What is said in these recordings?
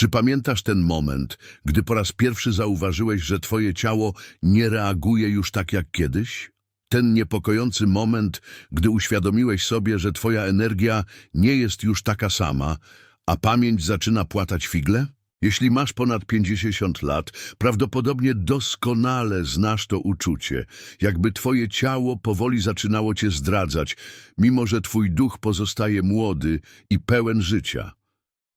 Czy pamiętasz ten moment, gdy po raz pierwszy zauważyłeś, że twoje ciało nie reaguje już tak jak kiedyś? Ten niepokojący moment, gdy uświadomiłeś sobie, że twoja energia nie jest już taka sama, a pamięć zaczyna płatać figle? Jeśli masz ponad 50 lat, prawdopodobnie doskonale znasz to uczucie, jakby twoje ciało powoli zaczynało cię zdradzać, mimo że twój duch pozostaje młody i pełen życia.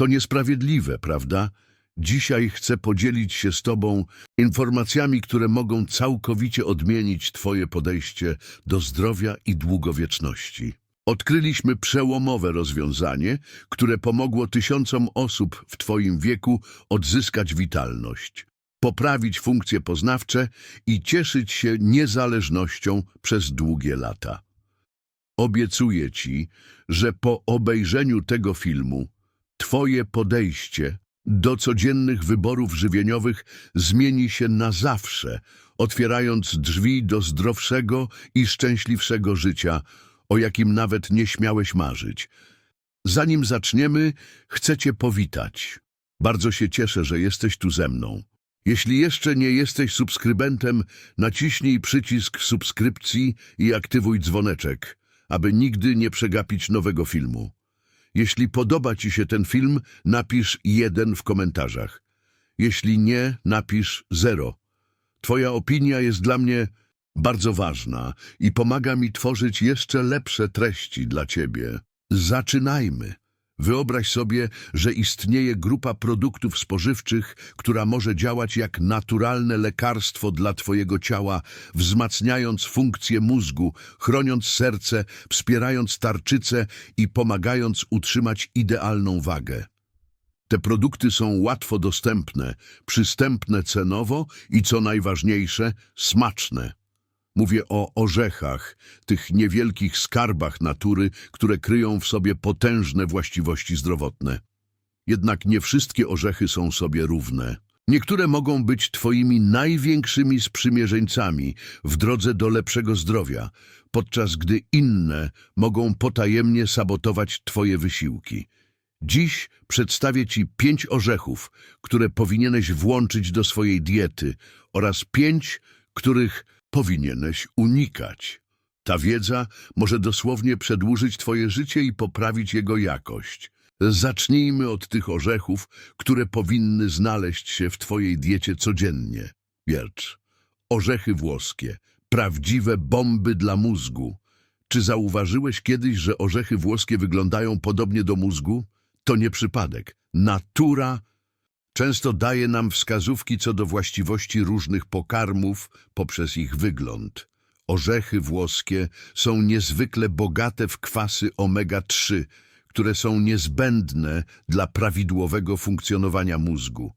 To niesprawiedliwe, prawda? Dzisiaj chcę podzielić się z Tobą informacjami, które mogą całkowicie odmienić Twoje podejście do zdrowia i długowieczności. Odkryliśmy przełomowe rozwiązanie, które pomogło tysiącom osób w Twoim wieku odzyskać witalność, poprawić funkcje poznawcze i cieszyć się niezależnością przez długie lata. Obiecuję Ci, że po obejrzeniu tego filmu Twoje podejście do codziennych wyborów żywieniowych zmieni się na zawsze, otwierając drzwi do zdrowszego i szczęśliwszego życia, o jakim nawet nie śmiałeś marzyć. Zanim zaczniemy, chcę Cię powitać. Bardzo się cieszę, że jesteś tu ze mną. Jeśli jeszcze nie jesteś subskrybentem, naciśnij przycisk subskrypcji i aktywuj dzwoneczek, aby nigdy nie przegapić nowego filmu. Jeśli podoba Ci się ten film, napisz jeden w komentarzach. Jeśli nie, napisz zero. Twoja opinia jest dla mnie bardzo ważna i pomaga mi tworzyć jeszcze lepsze treści dla Ciebie. Zaczynajmy. Wyobraź sobie, że istnieje grupa produktów spożywczych, która może działać jak naturalne lekarstwo dla Twojego ciała, wzmacniając funkcję mózgu, chroniąc serce, wspierając tarczycę i pomagając utrzymać idealną wagę. Te produkty są łatwo dostępne, przystępne cenowo i co najważniejsze, smaczne. Mówię o orzechach, tych niewielkich skarbach natury, które kryją w sobie potężne właściwości zdrowotne. Jednak nie wszystkie orzechy są sobie równe. Niektóre mogą być Twoimi największymi sprzymierzeńcami w drodze do lepszego zdrowia, podczas gdy inne mogą potajemnie sabotować Twoje wysiłki. Dziś przedstawię Ci pięć orzechów, które powinieneś włączyć do swojej diety oraz pięć, których powinieneś unikać. Ta wiedza może dosłownie przedłużyć Twoje życie i poprawić jego jakość. Zacznijmy od tych orzechów, które powinny znaleźć się w Twojej diecie codziennie. Wiercz. Orzechy włoskie. Prawdziwe bomby dla mózgu. Czy zauważyłeś kiedyś, że orzechy włoskie wyglądają podobnie do mózgu? To nie przypadek. Natura często daje nam wskazówki co do właściwości różnych pokarmów poprzez ich wygląd. Orzechy włoskie są niezwykle bogate w kwasy omega-3, które są niezbędne dla prawidłowego funkcjonowania mózgu.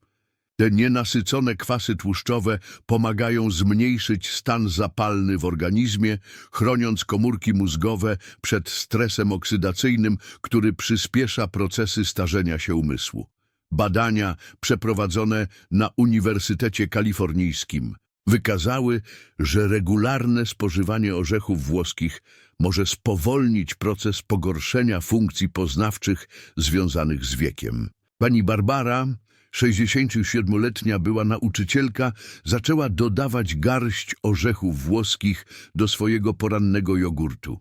Te nienasycone kwasy tłuszczowe pomagają zmniejszyć stan zapalny w organizmie, chroniąc komórki mózgowe przed stresem oksydacyjnym, który przyspiesza procesy starzenia się umysłu. Badania przeprowadzone na Uniwersytecie Kalifornijskim wykazały, że regularne spożywanie orzechów włoskich może spowolnić proces pogorszenia funkcji poznawczych związanych z wiekiem. Pani Barbara, 67-letnia była nauczycielka, zaczęła dodawać garść orzechów włoskich do swojego porannego jogurtu.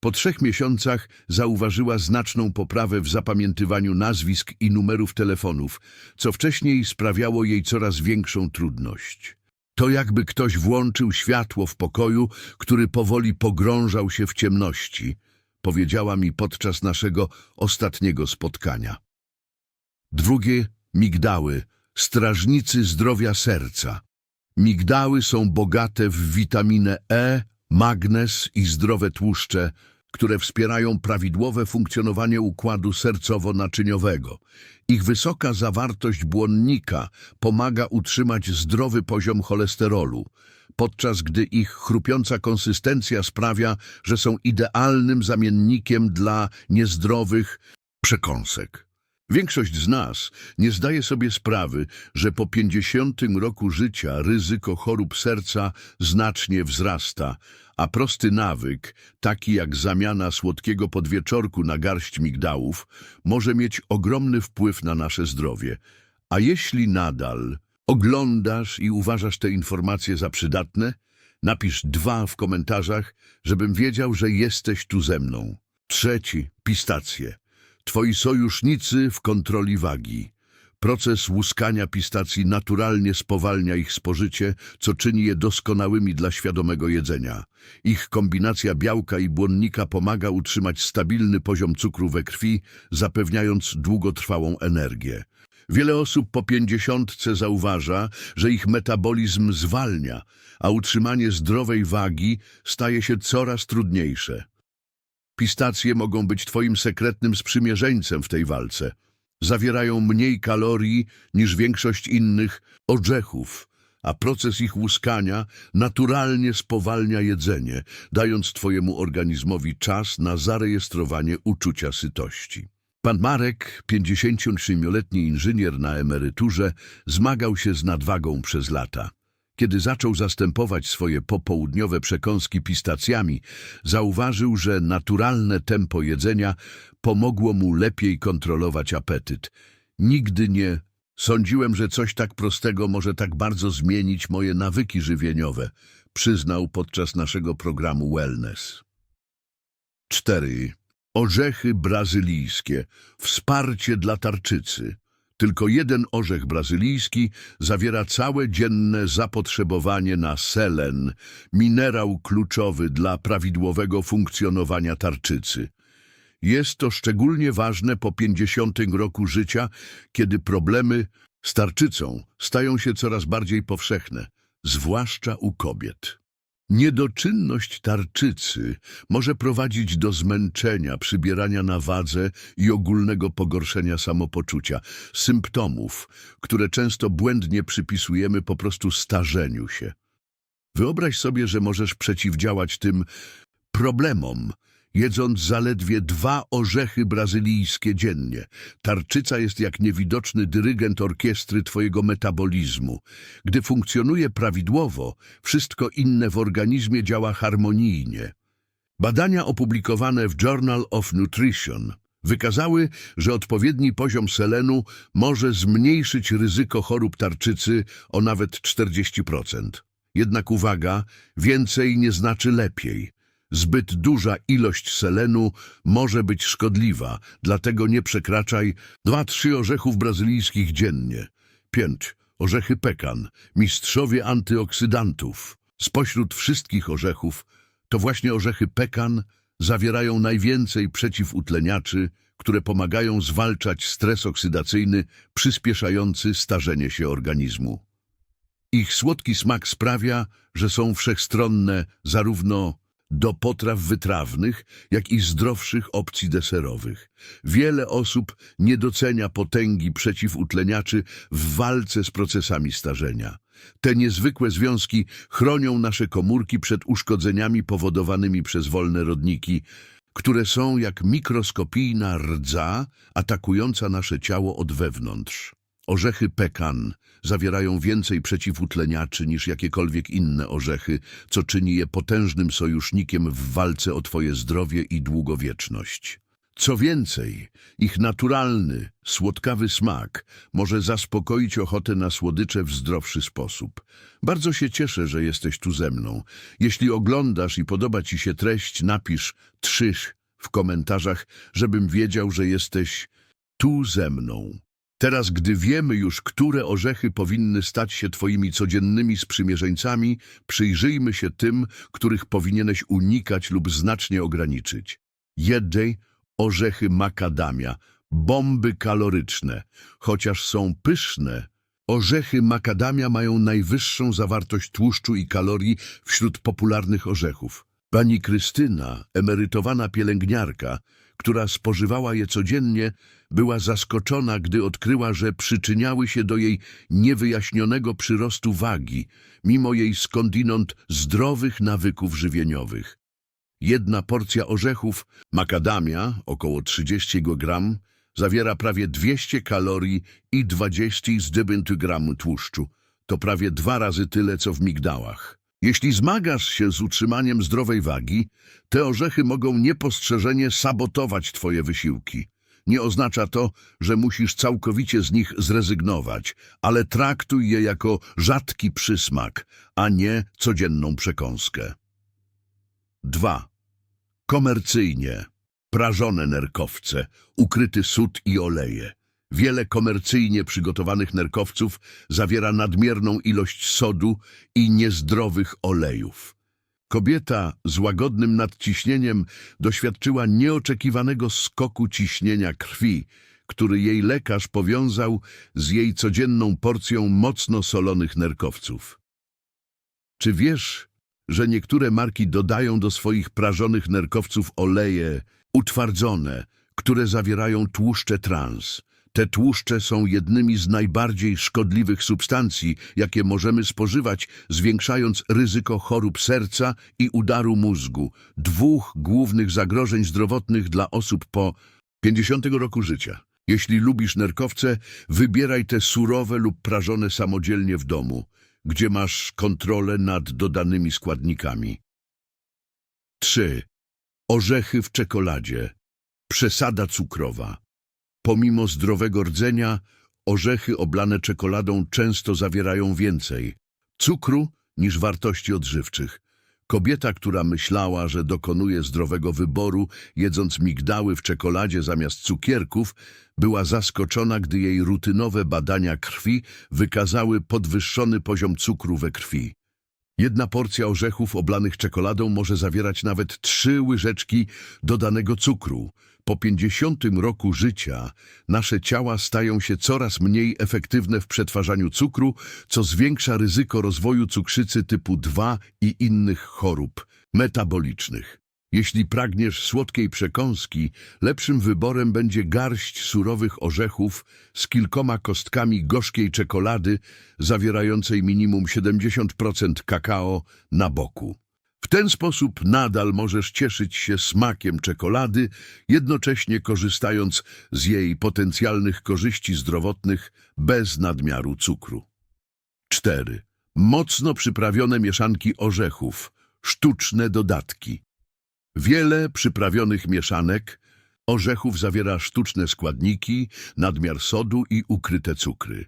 Po trzech miesiącach zauważyła znaczną poprawę w zapamiętywaniu nazwisk i numerów telefonów, co wcześniej sprawiało jej coraz większą trudność. To jakby ktoś włączył światło w pokoju, który powoli pogrążał się w ciemności, powiedziała mi podczas naszego ostatniego spotkania. Drugie migdały, strażnicy zdrowia serca. Migdały są bogate w witaminę E, magnez i zdrowe tłuszcze, które wspierają prawidłowe funkcjonowanie układu sercowo-naczyniowego. Ich wysoka zawartość błonnika pomaga utrzymać zdrowy poziom cholesterolu, podczas gdy ich chrupiąca konsystencja sprawia, że są idealnym zamiennikiem dla niezdrowych przekąsek. Większość z nas nie zdaje sobie sprawy, że po 50 roku życia ryzyko chorób serca znacznie wzrasta, a prosty nawyk, taki jak zamiana słodkiego podwieczorku na garść migdałów, może mieć ogromny wpływ na nasze zdrowie. A jeśli nadal oglądasz i uważasz te informacje za przydatne, napisz dwa w komentarzach, żebym wiedział, że jesteś tu ze mną. Trzeci, pistacje. Twoi sojusznicy w kontroli wagi. Proces łuskania pistacji naturalnie spowalnia ich spożycie, co czyni je doskonałymi dla świadomego jedzenia. Ich kombinacja białka i błonnika pomaga utrzymać stabilny poziom cukru we krwi, zapewniając długotrwałą energię. Wiele osób po pięćdziesiątce zauważa, że ich metabolizm zwalnia, a utrzymanie zdrowej wagi staje się coraz trudniejsze. Pistacje mogą być Twoim sekretnym sprzymierzeńcem w tej walce. Zawierają mniej kalorii niż większość innych orzechów, a proces ich łuskania naturalnie spowalnia jedzenie, dając Twojemu organizmowi czas na zarejestrowanie uczucia sytości. Pan Marek, 57-letni inżynier na emeryturze, zmagał się z nadwagą przez lata. Kiedy zaczął zastępować swoje popołudniowe przekąski pistacjami, zauważył, że naturalne tempo jedzenia pomogło mu lepiej kontrolować apetyt. Nigdy nie sądziłem, że coś tak prostego może tak bardzo zmienić moje nawyki żywieniowe, przyznał podczas naszego programu Wellness. 4. Orzechy brazylijskie. Wsparcie dla tarczycy. Tylko jeden orzech brazylijski zawiera całe dzienne zapotrzebowanie na selen, minerał kluczowy dla prawidłowego funkcjonowania tarczycy. Jest to szczególnie ważne po 50 roku życia, kiedy problemy z tarczycą stają się coraz bardziej powszechne, zwłaszcza u kobiet. Niedoczynność tarczycy może prowadzić do zmęczenia, przybierania na wadze i ogólnego pogorszenia samopoczucia, symptomów, które często błędnie przypisujemy po prostu starzeniu się. Wyobraź sobie, że możesz przeciwdziałać tym problemom, jedząc zaledwie dwa orzechy brazylijskie dziennie. Tarczyca jest jak niewidoczny dyrygent orkiestry twojego metabolizmu. Gdy funkcjonuje prawidłowo, wszystko inne w organizmie działa harmonijnie. Badania opublikowane w Journal of Nutrition wykazały, że odpowiedni poziom selenu może zmniejszyć ryzyko chorób tarczycy o nawet 40%. Jednak uwaga, więcej nie znaczy lepiej. Zbyt duża ilość selenu może być szkodliwa, dlatego nie przekraczaj 2-3 orzechów brazylijskich dziennie. 5. Orzechy pekan, mistrzowie antyoksydantów. Spośród wszystkich orzechów, to właśnie orzechy pekan zawierają najwięcej przeciwutleniaczy, które pomagają zwalczać stres oksydacyjny przyspieszający starzenie się organizmu. Ich słodki smak sprawia, że są wszechstronne zarówno do potraw wytrawnych, jak i zdrowszych opcji deserowych. Wiele osób nie docenia potęgi przeciwutleniaczy w walce z procesami starzenia. Te niezwykłe związki chronią nasze komórki przed uszkodzeniami powodowanymi przez wolne rodniki, które są jak mikroskopijna rdza atakująca nasze ciało od wewnątrz. Orzechy pekan zawierają więcej przeciwutleniaczy niż jakiekolwiek inne orzechy, co czyni je potężnym sojusznikiem w walce o twoje zdrowie i długowieczność. Co więcej, ich naturalny, słodkawy smak może zaspokoić ochotę na słodycze w zdrowszy sposób. Bardzo się cieszę, że jesteś tu ze mną. Jeśli oglądasz i podoba ci się treść, napisz trzy w komentarzach, żebym wiedział, że jesteś tu ze mną. Teraz, gdy wiemy już, które orzechy powinny stać się Twoimi codziennymi sprzymierzeńcami, przyjrzyjmy się tym, których powinieneś unikać lub znacznie ograniczyć. Jednej orzechy makadamia, bomby kaloryczne. Chociaż są pyszne, orzechy makadamia mają najwyższą zawartość tłuszczu i kalorii wśród popularnych orzechów. Pani Krystyna, emerytowana pielęgniarka, która spożywała je codziennie, była zaskoczona, gdy odkryła, że przyczyniały się do jej niewyjaśnionego przyrostu wagi, mimo jej skądinąd zdrowych nawyków żywieniowych. Jedna porcja orzechów, makadamia, około 30 gram, zawiera prawie 200 kalorii i 20 zdobęty gram tłuszczu. To prawie dwa razy tyle, co w migdałach. Jeśli zmagasz się z utrzymaniem zdrowej wagi, te orzechy mogą niepostrzeżenie sabotować twoje wysiłki. Nie oznacza to, że musisz całkowicie z nich zrezygnować, ale traktuj je jako rzadki przysmak, a nie codzienną przekąskę. 2. Komercyjnie. Prażone nerkowce, ukryty sód i oleje. Wiele komercyjnie przygotowanych nerkowców zawiera nadmierną ilość sodu i niezdrowych olejów. Kobieta z łagodnym nadciśnieniem doświadczyła nieoczekiwanego skoku ciśnienia krwi, który jej lekarz powiązał z jej codzienną porcją mocno solonych nerkowców. Czy wiesz, że niektóre marki dodają do swoich prażonych nerkowców oleje utwardzone, które zawierają tłuszcze trans? Te tłuszcze są jednymi z najbardziej szkodliwych substancji, jakie możemy spożywać, zwiększając ryzyko chorób serca i udaru mózgu, dwóch głównych zagrożeń zdrowotnych dla osób po 50 roku życia. Jeśli lubisz nerkowce, wybieraj te surowe lub prażone samodzielnie w domu, gdzie masz kontrolę nad dodanymi składnikami. 3. Orzechy w czekoladzie. Przesada cukrowa. Pomimo zdrowego rdzenia, orzechy oblane czekoladą często zawierają więcej cukru niż wartości odżywczych. Kobieta, która myślała, że dokonuje zdrowego wyboru, jedząc migdały w czekoladzie zamiast cukierków, była zaskoczona, gdy jej rutynowe badania krwi wykazały podwyższony poziom cukru we krwi. Jedna porcja orzechów oblanych czekoladą może zawierać nawet trzy łyżeczki dodanego cukru. Po 50 roku życia nasze ciała stają się coraz mniej efektywne w przetwarzaniu cukru, co zwiększa ryzyko rozwoju cukrzycy typu 2 i innych chorób metabolicznych. Jeśli pragniesz słodkiej przekąski, lepszym wyborem będzie garść surowych orzechów z kilkoma kostkami gorzkiej czekolady zawierającej minimum 70% kakao na boku. Ten sposób nadal możesz cieszyć się smakiem czekolady, jednocześnie korzystając z jej potencjalnych korzyści zdrowotnych bez nadmiaru cukru. 4. Mocno przyprawione mieszanki orzechów, sztuczne dodatki. Wiele przyprawionych mieszanek orzechów zawiera sztuczne składniki, nadmiar sodu i ukryte cukry.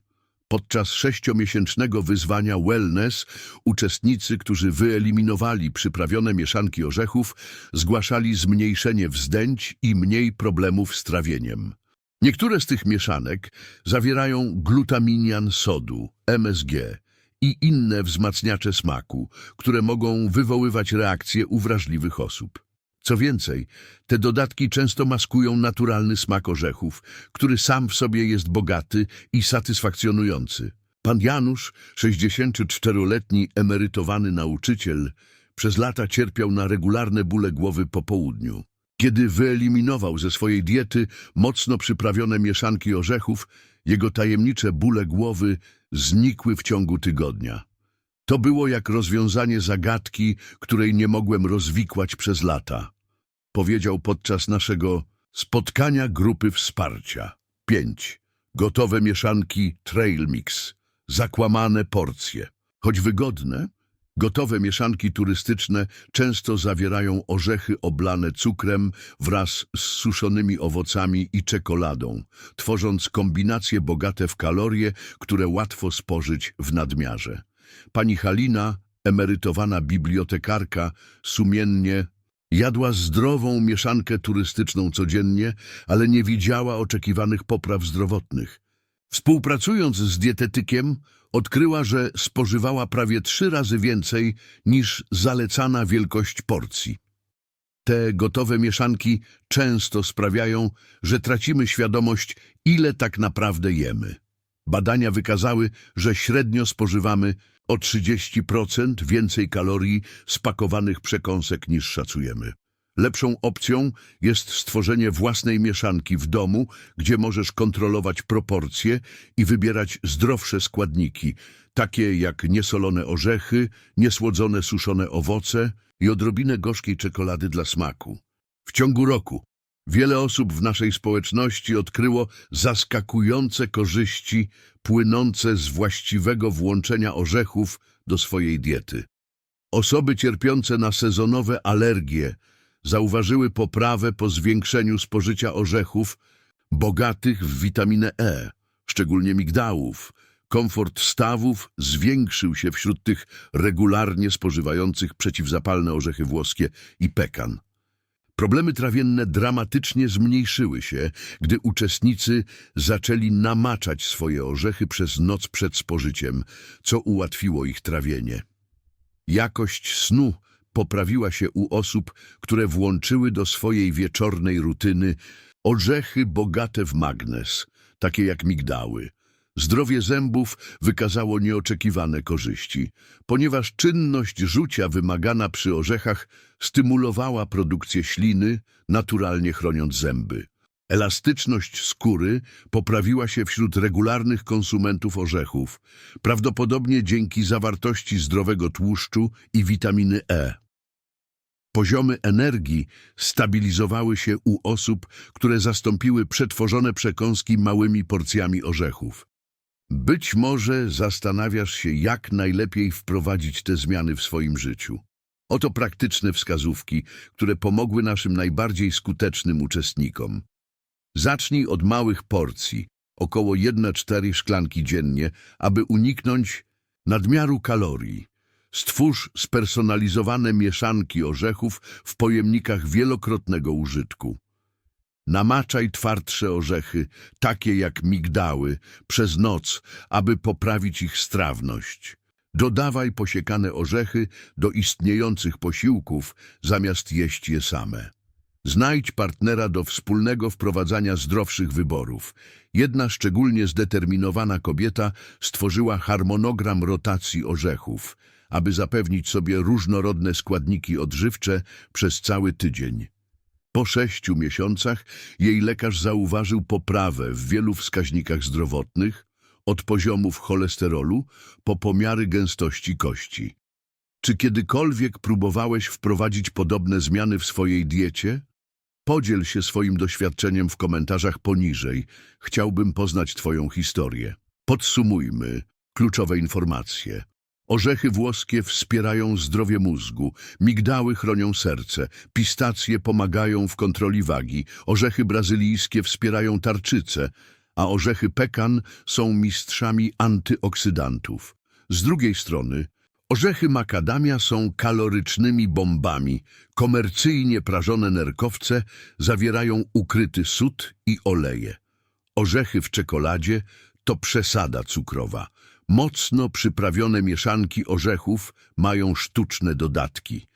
Podczas sześciomiesięcznego wyzwania Wellness uczestnicy, którzy wyeliminowali przyprawione mieszanki orzechów, zgłaszali zmniejszenie wzdęć i mniej problemów z trawieniem. Niektóre z tych mieszanek zawierają glutaminian sodu, MSG, i inne wzmacniacze smaku, które mogą wywoływać reakcje u wrażliwych osób. Co więcej, te dodatki często maskują naturalny smak orzechów, który sam w sobie jest bogaty i satysfakcjonujący. Pan Janusz, 64-letni emerytowany nauczyciel, przez lata cierpiał na regularne bóle głowy po południu. Kiedy wyeliminował ze swojej diety mocno przyprawione mieszanki orzechów, jego tajemnicze bóle głowy znikły w ciągu tygodnia. To było jak rozwiązanie zagadki, której nie mogłem rozwikłać przez lata. Powiedział podczas naszego spotkania grupy wsparcia. 5. Gotowe mieszanki Trail Mix. Zakłamane porcje. Choć wygodne, gotowe mieszanki turystyczne często zawierają orzechy oblane cukrem wraz z suszonymi owocami i czekoladą, tworząc kombinacje bogate w kalorie, które łatwo spożyć w nadmiarze. Pani Halina, emerytowana bibliotekarka, sumiennie jadła zdrową mieszankę turystyczną codziennie, ale nie widziała oczekiwanych popraw zdrowotnych. Współpracując z dietetykiem, odkryła, że spożywała prawie trzy razy więcej niż zalecana wielkość porcji. Te gotowe mieszanki często sprawiają, że tracimy świadomość, ile tak naprawdę jemy. Badania wykazały, że średnio spożywamy o 30% więcej kalorii spakowanych przekąsek niż szacujemy. Lepszą opcją jest stworzenie własnej mieszanki w domu, gdzie możesz kontrolować proporcje i wybierać zdrowsze składniki, takie jak niesolone orzechy, niesłodzone suszone owoce i odrobinę gorzkiej czekolady dla smaku. W ciągu roku wiele osób w naszej społeczności odkryło zaskakujące korzyści płynące z właściwego włączenia orzechów do swojej diety. Osoby cierpiące na sezonowe alergie zauważyły poprawę po zwiększeniu spożycia orzechów, bogatych w witaminę E, szczególnie migdałów. Komfort stawów zwiększył się wśród tych regularnie spożywających przeciwzapalne orzechy włoskie i pekan. Problemy trawienne dramatycznie zmniejszyły się, gdy uczestnicy zaczęli namaczać swoje orzechy przez noc przed spożyciem, co ułatwiło ich trawienie. Jakość snu poprawiła się u osób, które włączyły do swojej wieczornej rutyny orzechy bogate w magnez, takie jak migdały. Zdrowie zębów wykazało nieoczekiwane korzyści, ponieważ czynność rzucia wymagana przy orzechach stymulowała produkcję śliny, naturalnie chroniąc zęby. Elastyczność skóry poprawiła się wśród regularnych konsumentów orzechów, prawdopodobnie dzięki zawartości zdrowego tłuszczu i witaminy E. Poziomy energii stabilizowały się u osób, które zastąpiły przetworzone przekąski małymi porcjami orzechów. Być może zastanawiasz się, jak najlepiej wprowadzić te zmiany w swoim życiu. Oto praktyczne wskazówki, które pomogły naszym najbardziej skutecznym uczestnikom. Zacznij od małych porcji, około 1-4 szklanki dziennie, aby uniknąć nadmiaru kalorii. Stwórz spersonalizowane mieszanki orzechów w pojemnikach wielokrotnego użytku. Namaczaj twardsze orzechy, takie jak migdały, przez noc, aby poprawić ich strawność. Dodawaj posiekane orzechy do istniejących posiłków, zamiast jeść je same. Znajdź partnera do wspólnego wprowadzania zdrowszych wyborów. Jedna szczególnie zdeterminowana kobieta stworzyła harmonogram rotacji orzechów, aby zapewnić sobie różnorodne składniki odżywcze przez cały tydzień. Po sześciu miesiącach jej lekarz zauważył poprawę w wielu wskaźnikach zdrowotnych, od poziomów cholesterolu po pomiary gęstości kości. Czy kiedykolwiek próbowałeś wprowadzić podobne zmiany w swojej diecie? Podziel się swoim doświadczeniem w komentarzach poniżej. Chciałbym poznać Twoją historię. Podsumujmy kluczowe informacje. Orzechy włoskie wspierają zdrowie mózgu, migdały chronią serce, pistacje pomagają w kontroli wagi, orzechy brazylijskie wspierają tarczycę, a orzechy pekan są mistrzami antyoksydantów. Z drugiej strony, orzechy makadamia są kalorycznymi bombami. Komercyjnie prażone nerkowce zawierają ukryty sód i oleje. Orzechy w czekoladzie to przesada cukrowa. Mocno przyprawione mieszanki orzechów mają sztuczne dodatki,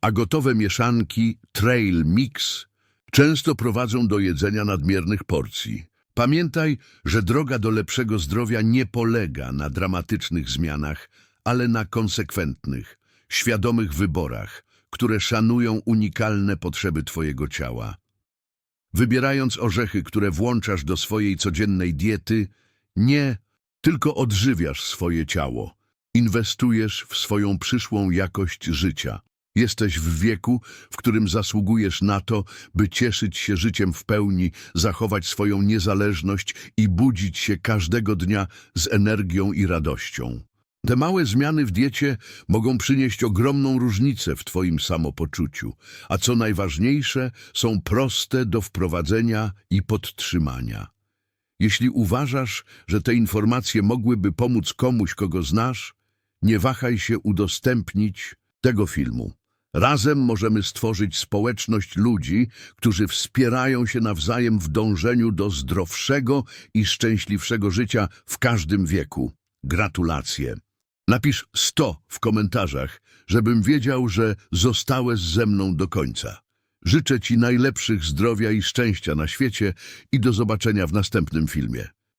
a gotowe mieszanki Trail Mix często prowadzą do jedzenia nadmiernych porcji. Pamiętaj, że droga do lepszego zdrowia nie polega na dramatycznych zmianach, ale na konsekwentnych, świadomych wyborach, które szanują unikalne potrzeby Twojego ciała. Wybierając orzechy, które włączasz do swojej codziennej diety, nie tylko odżywiasz swoje ciało, inwestujesz w swoją przyszłą jakość życia. Jesteś w wieku, w którym zasługujesz na to, by cieszyć się życiem w pełni, zachować swoją niezależność i budzić się każdego dnia z energią i radością. Te małe zmiany w diecie mogą przynieść ogromną różnicę w Twoim samopoczuciu, a co najważniejsze, są proste do wprowadzenia i podtrzymania. Jeśli uważasz, że te informacje mogłyby pomóc komuś, kogo znasz, nie wahaj się udostępnić tego filmu. Razem możemy stworzyć społeczność ludzi, którzy wspierają się nawzajem w dążeniu do zdrowszego i szczęśliwszego życia w każdym wieku. Gratulacje. Napisz 100 w komentarzach, żebym wiedział, że zostałeś ze mną do końca. Życzę Ci najlepszych zdrowia i szczęścia na świecie i do zobaczenia w następnym filmie.